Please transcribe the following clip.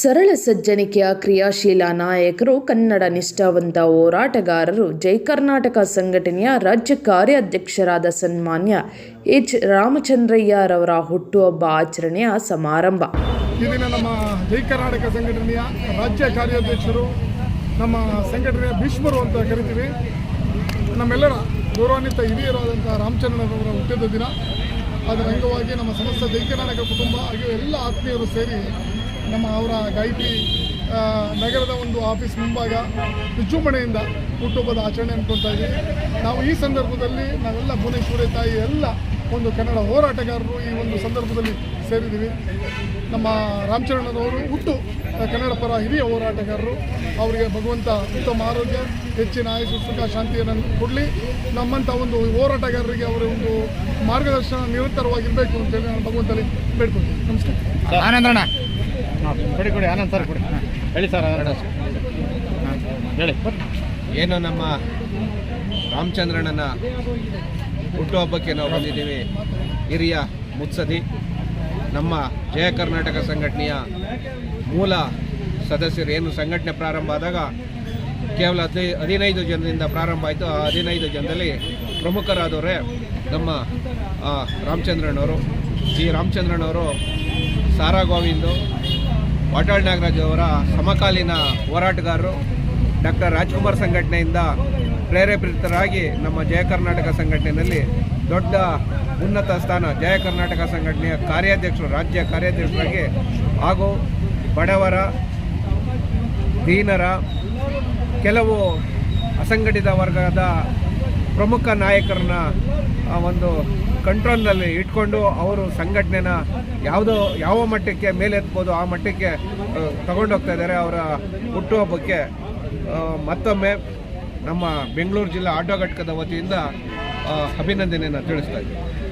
ಸರಳ ಸಜ್ಜನಿಕೆಯ ಕ್ರಿಯಾಶೀಲ ನಾಯಕರು, ಕನ್ನಡ ನಿಷ್ಠಾವಂತ ಹೋರಾಟಗಾರರು, ಜೈ ಕರ್ನಾಟಕ ಸಂಘಟನೆಯ ರಾಜ್ಯ ಕಾರ್ಯಾಧ್ಯಕ್ಷರಾದ ಸನ್ಮಾನ್ಯ ಎಚ್. ರಾಮಚಂದ್ರಯ್ಯರವರ ಹುಟ್ಟುಹಬ್ಬ ಆಚರಣೆಯ ಸಮಾರಂಭ. ಈ ದಿನ ನಮ್ಮ ಜೈ ಕರ್ನಾಟಕ ಸಂಘಟನೆಯ ರಾಜ್ಯ ಕಾರ್ಯಾಧ್ಯಕ್ಷರು, ನಮ್ಮ ಸಂಘಟನೆಯ ಭೀಷ್ಮರು ಅಂತ ಕರಿತೀವಿ. ನಮ್ಮೆಲ್ಲರ ಗೌರವಾನ್ವಿತ ಹಿರಿಯರಾದಂಥ ರಾಮಚಂದ್ರನವರ ಹುಟ್ಟಿದ ದಿನ. ಅದರ ಅಂಗವಾಗಿ ನಮ್ಮ ಸಮಸ್ತ ಜೈ ಕರ್ನಾಟಕ ಕುಟುಂಬ, ಹಾಗೂ ಎಲ್ಲ ಆತ್ಮೀಯರು ಸೇರಿ ನಮ್ಮ ಅವರ ಗಾಯತ್ರಿ ನಗರದ ಒಂದು ಆಫೀಸ್ ಮುಂಭಾಗ ವಿಜೃಂಭಣೆಯಿಂದ ಹುಟ್ಟುಹಬ್ಬದ ಆಚರಣೆ ಅಂದ್ಕೊಳ್ತಾ ಇದ್ದೀವಿ ನಾವು ಈ ಸಂದರ್ಭದಲ್ಲಿ ನಾವೆಲ್ಲ ಭುವನೇಶ್ವರಿ ತಾಯಿ ಎಲ್ಲ ಒಂದು ಕನ್ನಡ ಹೋರಾಟಗಾರರು ಈ ಒಂದು ಸಂದರ್ಭದಲ್ಲಿ ಸೇರಿದ್ದೀವಿ. ನಮ್ಮ ರಾಮಚರಣರವರು ಹುಟ್ಟು ಕನ್ನಡ ಪರ ಹಿರಿಯ ಹೋರಾಟಗಾರರು. ಅವರಿಗೆ ಭಗವಂತ ಉತ್ತಮ ಆರೋಗ್ಯ ಹೆಚ್ಚಿನ ಆಯುಷು ಸುಖ ಶಾಂತಿಯನ್ನು ಕೊಡಲಿ. ನಮ್ಮಂಥ ಒಂದು ಹೋರಾಟಗಾರರಿಗೆ ಅವರ ಒಂದು ಮಾರ್ಗದರ್ಶನ ನಿರಂತರವಾಗಿರಬೇಕು ಅಂತೇಳಿ ನಾನು ಭಗವಂತಲ್ಲಿ ಬೇಡ್ಕೊಳ್ತೀನಿ. ನಮಸ್ಕಾರ ಆನಂದಣ್ಣ ಕೊಡಿ ಕೊಡಿ ಆನಂದ್ ಸರ್ ಕೊಡಿ. ಹೇಳಿ ಸರ್ ಆನಂದ ಹೇಳಿ. ಏನು ನಮ್ಮ ರಾಮಚಂದ್ರಣ್ಣನ ಹುಟ್ಟುಹಬ್ಬಕ್ಕೆ ನಾವು ಬಂದಿದ್ದೀವಿ. ಹಿರಿಯ ಮುತ್ಸದಿ ನಮ್ಮ ಜಯ ಕರ್ನಾಟಕ ಸಂಘಟನೆಯ ಮೂಲ ಸದಸ್ಯರು. ಏನು ಸಂಘಟನೆ ಪ್ರಾರಂಭ ಆದಾಗ ಕೇವಲ ಹದಿ ಹದಿನೈದು ಜನರಿಂದ ಪ್ರಾರಂಭ ಆಯಿತು. ಆ ಹದಿನೈದು ಜನದಲ್ಲಿ ಪ್ರಮುಖರಾದವರೇ ನಮ್ಮ ರಾಮಚಂದ್ರನವರು. ಜಿ. ರಾಮಚಂದ್ರನವರು, ಸಾರಾ ಗೋವಿಂದು, ವಾಟಾಳ್ ನಾಗರಾಜ್ ಅವರ ಸಮಕಾಲೀನ ಹೋರಾಟಗಾರರು. ಡಾಕ್ಟರ್ ರಾಜ್ಕುಮಾರ್ ಸಂಘಟನೆಯಿಂದ ಪ್ರೇರೇಪಿತರಾಗಿ ನಮ್ಮ ಜಯ ಕರ್ನಾಟಕ ಸಂಘಟನೆಯಲ್ಲಿ ದೊಡ್ಡ ಉನ್ನತ ಸ್ಥಾನ ಜಯ ಕರ್ನಾಟಕ ಸಂಘಟನೆಯ ಕಾರ್ಯಾಧ್ಯಕ್ಷರು, ರಾಜ್ಯ ಕಾರ್ಯಾಧ್ಯಕ್ಷರಾಗಿ ಹಾಗೂ ಬಡವರ, ದೀನರ, ಕೆಲವು ಅಸಂಘಟಿತ ವರ್ಗದ ಪ್ರಮುಖ ನಾಯಕರನ್ನ ಒಂದು ಕಂಟ್ರೋಲ್ನಲ್ಲಿ ಇಟ್ಕೊಂಡು ಅವರು ಸಂಘಟನೆನ ಯಾವುದೋ, ಯಾವ ಮಟ್ಟಕ್ಕೆ ಮೇಲೆತ್ಬೋದು, ಆ ಮಟ್ಟಕ್ಕೆ ತಗೊಂಡೋಗ್ತಾ ಇದ್ದಾರೆ ಅವರ ಹುಟ್ಟುಹಬ್ಬಕ್ಕೆ. ಮತ್ತೊಮ್ಮೆ ನಮ್ಮ ಬೆಂಗಳೂರು ಜಿಲ್ಲಾ ಆಟೋ ಘಟಕದ ವತಿಯಿಂದ ಅಭಿನಂದನೆಯನ್ನು ತಿಳಿಸ್ತಾ ಇದ್ದೀವಿ